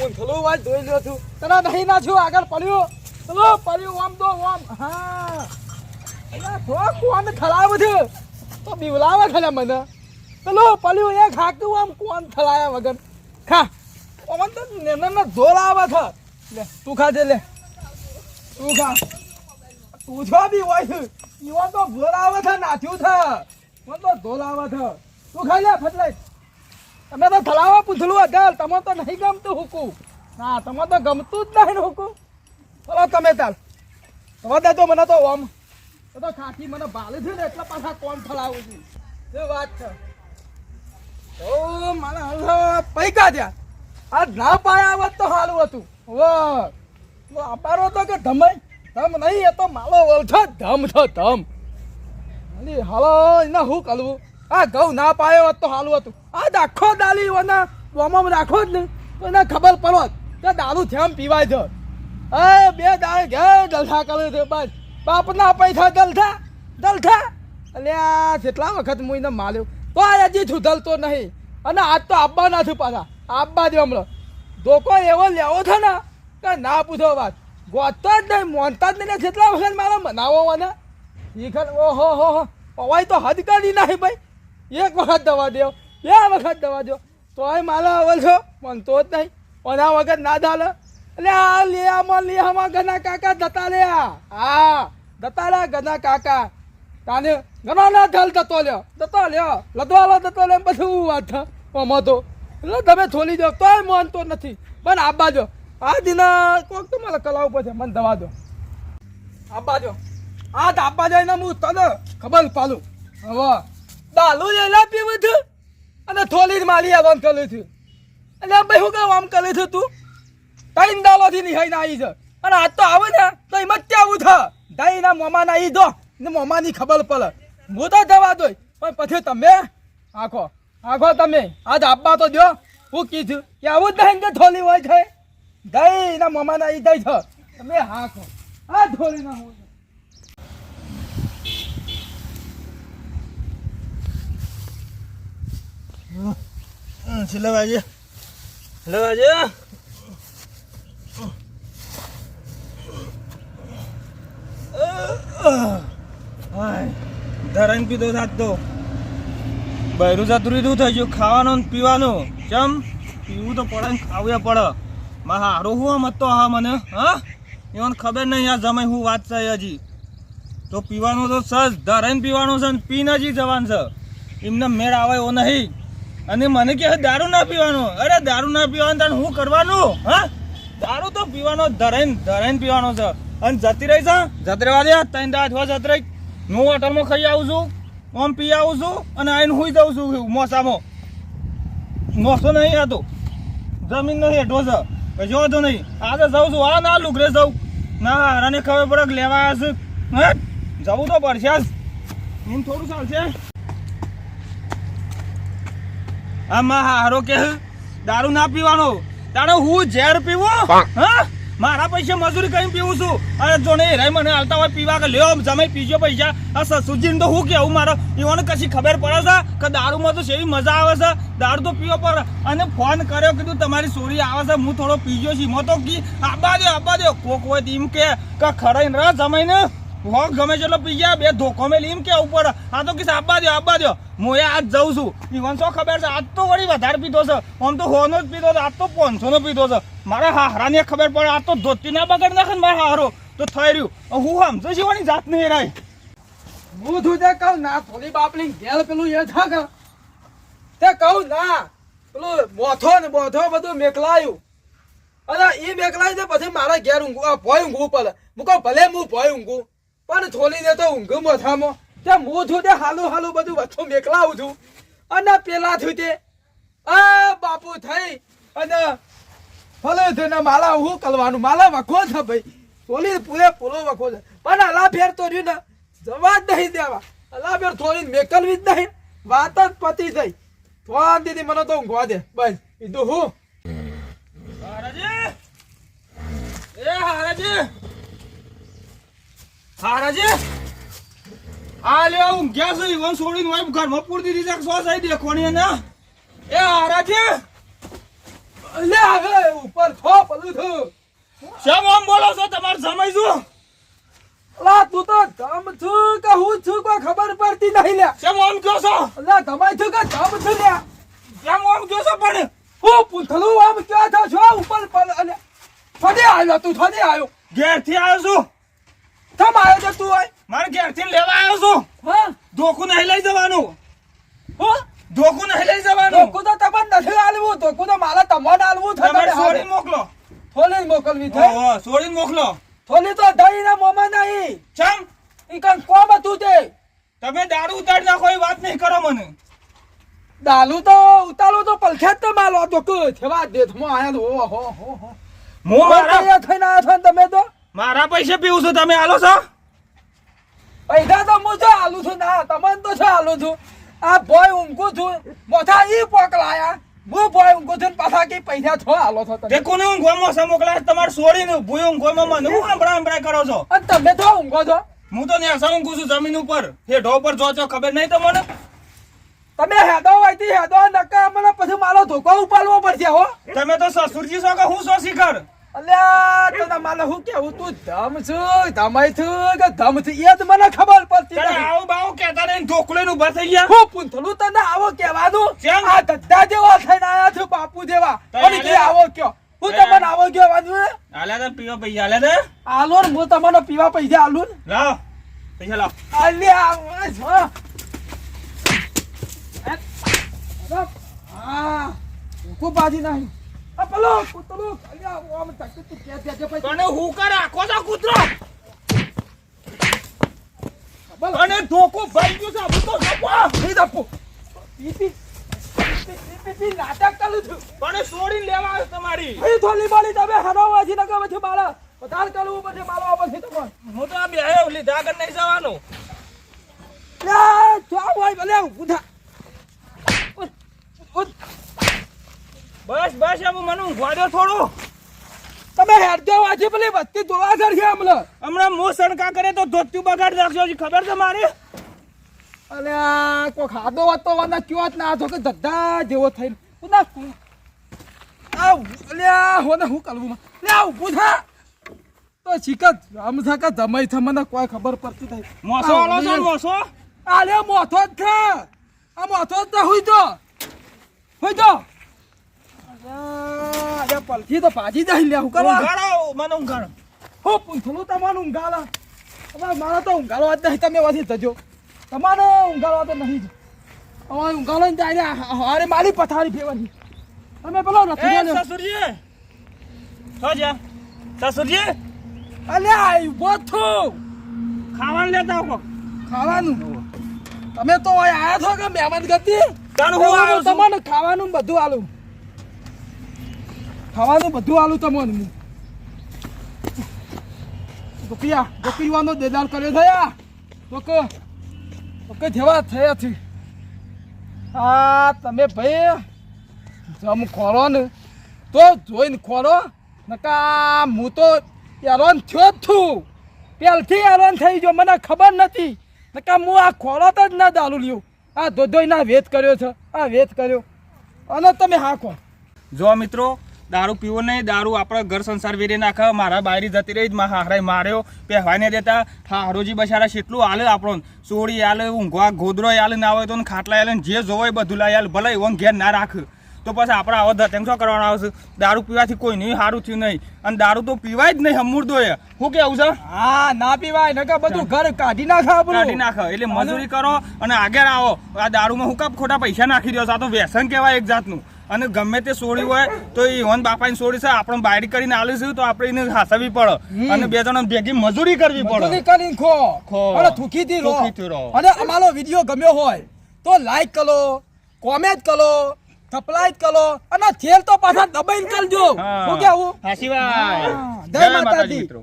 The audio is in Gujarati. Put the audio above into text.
પૂંછલું વાત જોઈ લ્યો છું. તને નહીં નાખ્યું આગળ પડ્યું. ચલો પડ્યું આમ તો આમ હા. અલ્યા થો કોણ ખરાબ છે? તો બીવલાવે ખરા મને. ચલો પડ્યું, એક હાકતું, આમ કોણ ખરાયા વગર? ખા. ઓમન તો નેના જોર આવે છે. લે, તું ખાજે લે. તું ખા. તું છો બી હોય છે. ઈવન તો જોર આવે છે નાખ્યું છે. મને તો જોર આવે છે. તું ખાઈ લે ફટલાઈ તમે તો થલાવા પૂછલું અઢાર તમે તો નહીં ગમતું હુકું. ના, તમે તો ગમતું જ નહીં હુકું. ચલો, તમે તાલ તમે દેજો મને તો ઓમ. તો ખાટી મને ભાલે છે ને, એટલે પાછા કોણ થલાવું છું. એ વાત છે? ઓ મને હાલ, પૈકા ત્યાં આ ના પાયા હોત તો હાલું હતું. વાહ અપારો તો કે ધમય ધમ નહીં, એ તો માલો ઓળખો ધમ છો ધમ. હાલો, એને હું કરવું આ ઘઉં ના પાયો હોત તો હાલું હતું. આ આખો દાલી ઓના બોમમ રાખો જ નહીં તો એને ખબર પડો કે દારૂ થેમ પીવાય જો એ બે દાળ ઘેર જલસા કરે છે, બસ. બાપના પૈસા જલસા જલસા અલ્યા જેટલા વખત હું એને માલ્યો તો હજી સુધલતો નહીં. અને આજ તો આપવા નથી પાછા. આબા જ હમણાં ધોકો એવો લેવો છે ને, કે ના પૂછો વાત. ગોતતો જ નહીં, મોનતા જ નહીં. જેટલા વખત મારે મનાવો મને? શીખર ઓહો, હો હો. અવાય તો હદ કરી નાખી ભાઈ. એક વખત દવા દો, બે વખત દવા દો. તોય માલા અવલ છો? મનતો જ નહીં. ઓના વગર ના ચાલે. એટલે આ લેવામાં લેવામાં ઘના કાકા જતા રહ્યા. હા દતા લે ઘના કાકા. તાને ઘણા ના ઢલ દતો લ્યો. જતો લ્યો. લદવાલો દતો લે બધું વાત. છે આમાં તો. એટલે તમે છોલી દો. તોય માનતો નથી. પણ આબા જો. આ દિના કોક તો મારે કલાવ પડશે મને દવા દો. આબા જો. આ તો આબા જાય ને હું તને ખબર પાલું. હવે દાલું લેલા પીવું છું અને થોલી જ મારી આવવાનું કર્યું છું. એટલે ભાઈ હું કામ આમ કરે છું તું. ત્રણ દાલોથી નિહાઈને આવી છે અને આજ તો આવે ને, તો એમાં જ આવું છે દહીં ના મોમાં ના આવી દો ને મોમાની ખબર પડે. હું તો જવા દો પણ પછી તમે, આખો આખો તમે, આજ આપવા તો દો હું કીધું કે આવું જ નહીં કે થોલી હોય છે દહીં ના મોમાં ના આવી દઈ છે. તમે હાખો આ થોલી ના હોય. છેલ્લે વાજે છેલ્લે વાજે ધરાઈને પીધો થાત તો. બૈરું જતું રીધું થઈ ગયું. ખાવાનું ને પીવાનું. કેમ? પીવું તો પડે ને ખાવું પડે. માં હારું હું મત તો હા મને હા? એમને ખબર નહીં આ જમાઈ હું વાત છે હજી. તો પીવાનું તો સજ ધરાઈને પીવાનું છે ને પીને જ જવાનું છે. એમને મેળ આવે એવો નહીં. અને મને કે દારૂ ના પીવાનો. અરે, દારૂ ના પીવાનું, તને હું કરવાનું? હા? દારૂ તો પીવાનો ધરાઈને ધરાઈને પીવાનો છે. અને જતી રહી છે? જતી રહેવા દે. ત્રણ દાડા થવા જતી હું હોટલમાં ખાઈ આવું છું, આમ પી આવું છું, અને આઈને હુઈ જાઉં છું મોસામાં. મોસો નહીં આ તો. જમીન નહીં, હેઠો છે. પછી વાંધો નહીં. આજે જાઉં છું. આ ના લુગરે જાઉં. ના, હારાને ખબર પડે લેવા આવ્યા છે. જવું તો પડશે એમ થોડું ચાલશે. આમાં હારો કે દારૂ ના પીવાનો. તારે હું ઝેર પીવું? હા? મારા પૈસા મજૂરી કરીને પીવું છું. અરે જો ને હેરાઈ મને હાલતા હોય પીવા કે લ્યો જમે પીજો પૈસા. આ સસુજીને તો હું કેવું મારો? એઓને કશી ખબર પડે છે કે દારૂમાં તો સેવી મજા આવે છે? દારૂ તો પીવો પડે અને ફોન કર્યો કીધું તમારી સોરી આવે છે હું થોડો પીજો છું. તો કી આબા દે આબા દે કોક હોય એમ કે ખરાઈને રહ જમાઈને. હોક ગમે જેટલો પી ગયા બે ધોકો મેલી એમ કે ઉપર. આ તો કીધું, આબા દો આબા દો હું એ આજ જઉં છું. ઈવન શું ખબર છે? આજ તો વળી વધારે પીધો છે. આમ તો હોનો જ પીધો છે. આજ તો પાંચસો નો પીધો છે. મારા હારાને ખબર પડે, આ તો ધોતી ના બગડ નાખે ને મારા હારો તો થઈ રહ્યું. હું સમજો શિવાની જાત નહીં રાય હું તું તે કહું, ના, થોડી બાપલી ઘેર પેલું એ થા તે કહું, ના, પેલું બોથો ને બોથો બધું મેકલાયું. અરે એ મેકલાય પછી મારા ઘેર ઊંઘું ભોય ઊંઘવું પડે. હું કહું, ભલે હું ભોય ઊંઘું. પણ થોલી દે તો ઊંઘ મોથામાં. તે હું છું તે હાલું હાલું બધું વચ્ચું મેકલાવું છું. અને પેલા થયું તે આ બાપુ થઈ અને ભલે થઈને માલા હું કલવાનું માલા વખો છે ભાઈ. થોલી પૂરે પૂરો વખો છે. પણ અલા ફેર તો રહ્યું ને જવા જ નહીં દેવા. અલા ફેર થોડી મેકલવી જ નહીં. વાત જ પતી થઈ ફોન દીધી મને તો ઊંઘવા દે. બસ કીધું હું. હારાજી એ હારાજી હારાજી! આ લ્યો હું ગયા છું ઈવન છોડીને હોય ઘરમાં પૂરતી રીતે સો સાઈ દેખોણી એને? એ હારાજી! લે હવે ઉપર છો પેલું થયું શેમ આમ બોલો છો તમારે સમય શું? અલા તું તો ધમ છું કે હું છું કોઈ ખબર પડતી નહીં લે. શેમ ઓમ કહો છો? અલા ધમાઈ છું કે ધમ છું લે? કેમ ઓમ કહો છો પણ? હું પૂંથલું આમ ક્યાં થયો છો? ઉપર પર અલે થોડી આવ્યો તું થોડી આવ્યો. ઘેરથી આવ્યો છું? થમ આવ્યો છે તું આય મારે ઘેરથી લેવા આવ્યો છું. હા? ધોકું નહીં લઈ જવાનું. હું? ધોકું નહીં લઈ જવાનું. ધોકું તો તમને નથી આલવું ધોકું તો મારે તમને આલવું છે તમે મોકલો. થોલી મોકલવી છે? ઓહો, સોરી મોકલો. થોલી તો દહીંના મોમાં નહીં. ચમ? ઈ કઈ કોમ હતું તે? તમે દારૂ ઉતારી નાખો એ વાત નહીં કરો મને. દાલુ તો ઉતારો તો પલખે જ તો માલો તો કે થેવા દેથમાં આયા હો હો હો મો મારા મારા થઈને આયા છો તમે તો? મારા પૈસે પીવું છું તમે આલો છો? પૈસા તો હું છું આલું છું. ના તમને તો છો આલું છું? આ ભોય ઊંઘું છું. મોથા ઈ પોકલાયા. હું ભોય ઊંઘું છું પાછા કે પૈસા છો આલો છો તમે? કોને ઊંઘવામાં છે મોકલાય? તમારે સોરીને ભૂય ઊંઘવામાં મને હું હંભળા હંભળા કરો છો? અને તમે તો ઊંઘો છો. હું તો ન્યાસા ઊંઘું છું જમીન ઉપર. હેઠો ઉપર જો છો ખબર નહીં તમને? તમે હેદો હોયથી હેદો નકા મને પછી મારો ધોકો ઉપાડવો પડશે હો. તમે તો સસુરજી છો કે હું છો શિખર? અલ્યા તને મારે હું કેવું? તું ધમ છું ધમાઈ છું કે ધમ છું? એ જ મને ખબર પડતી નથી. આવું બાવું કહેતા નહીં ઢોકળે નું ઊભા થઈ ગયા? હું પૂંથલું તને આવો કહેવાનું? કેમ? આ ધદ્ધા જેવા થઈને આયા છું બાપુ જેવા. તો અને કે આવો કયો? હું તો તમને આવો કહેવાનું હે? હાલ્યા તા પીવા પૈસા હાલ્યા તા આલો ને હું તમને પીવા પૈસા આલું ને. લાવ પૈસા લાવ. અલ્યા હા. એ, અરે, હા ઊંઘું પાછી નાખ્યું. આ પેલો કૂતરું, અલ્યા, તું? તને કર આખો છો કૂતરો? બોલો. અને ધોકો ગયું છે હું તો પી, નાટક કરું છું. પણ છોડીને લેવા આવ્યો તમારી. એ થોલી બોલી તમે હરાવવા છે નકર પછી મારા વધારે કરવું પછી મારવા પછી તમારે. હું તો આ બે લીધા આગળ નહીં જવાનું. લે, જાઓ ભાઈ, ભલે ઊભું બસ બસ એમ મને ઊંઘવા થોડો. તમે હેડજો આજે પેલી બત્તી જોવા સરખી હમણાં હમણાં મો સણકા કરે તો ધોતું બગાડ નાખજો ખબર છે મારી? અલે આ કો ખાધો હતો વાના કયો જ ના કે ધદ્ધા જેવો થઈને. હું ના હું કરવું લે ઊભું તો શીખત આમ થા જમાઈ થા મને કોઈ ખબર પડતી થઈ મોસો આલો છો મોસો? આ મોથો જ ખા આ મોથો જ ના હુઈ તો હુઈ અલ્યા, અરે પલથી તો ભાજી જાય લે હું કરવા ઊંઘાડો મને ઊંઘાડો. હો પૂંછલું તમારું ઊંઘાલા હવે મારા તો ઊંઘાડવા જ નહીં તમે વાથી જજો. તમારો ઊંઘાડવા તો નહીં જ. અમારે ઊંઘાડો ને જાય અરે મારી પથારી ફેરવાની. તમે પેલો નથી. સસુરજી! છો જા સસુરજી! અલ્યા ઊભો છું. ખાવાનું લેતા આવો. ખાવાનું? તમે તો આયા છો કે મહેમાન ગતિ. તમને ખાવાનું બધું આલું. ખાવાનું બધું આલું તમને. હું ગોપિયા ગોપીવાનો દેદાર કર્યો થયા ઓકે ઓકે જેવા થયા છે. આ તમે ભાઈ, જમ ખોરો ને, તો જોઈને ખોરો નકા હું તો હેરાન થયો જ છું. પહેલથી હેરાન થઈ ગયો, મને ખબર નથી. નકા હું આ ખોરો તો જ ના દારૂ લ્યો. આ ધોધોઈના વેત કર્યો છે, આ વેત કર્યો. અને તમે હાખો જો મિત્રો દારૂ પીવો નહીં દારૂ આપણે ઘર સંસાર વેરી નાખે મારા બાયરી જતી રહી મારા હારાય માર્યો પહેવાય નહીં દેતા. હારોજી બસારા કેટલું હાલે આપણો સોડી હાલે ઊંઘવા ગોદરો હાલે ના હોય તો ખાટલા હાલે જે જોવાય બધું લાય હાલ ભલે એવો ઘેર ના રાખ. તો પછી આપણે આવો ધતેમ શું કરવાનો આવશે? દારૂ પીવાથી કોઈ નહીં સારું થયું નહીં. અને દારૂ તો પીવાય જ નહીં હમુરદો એ શું કેવું છે? હા ના પીવાય નકા બધું ઘર કાઢી નાખે કાઢી નાખો એટલે મજૂરી કરો અને આગળ આવો. આ દારૂમાં હું કાપ ખોટા પૈસા નાખી દો છો? આ તો વ્યસન કહેવાય એક જાતનું. અને ગમે તે સોડી હોય તો એ હોન બાપાની સોડી છે આપણે બાયડી કરીને આલીશું તો આપણે એને હાસવી પડે અને બે જણા ભેગી મજૂરી કરવી પડે કરીને ખો ખો. અને થૂકીથી રહો. અને અમારો વીડિયો ગમ્યો હોય તો લાઈક કરો કોમેન્ટ કરો સબસ્ક્રાઇબ કરો અને છેલ તો પાછા દબાઈને કરજો. શું કેવું હાસી. જય. માતાજી મિત્રો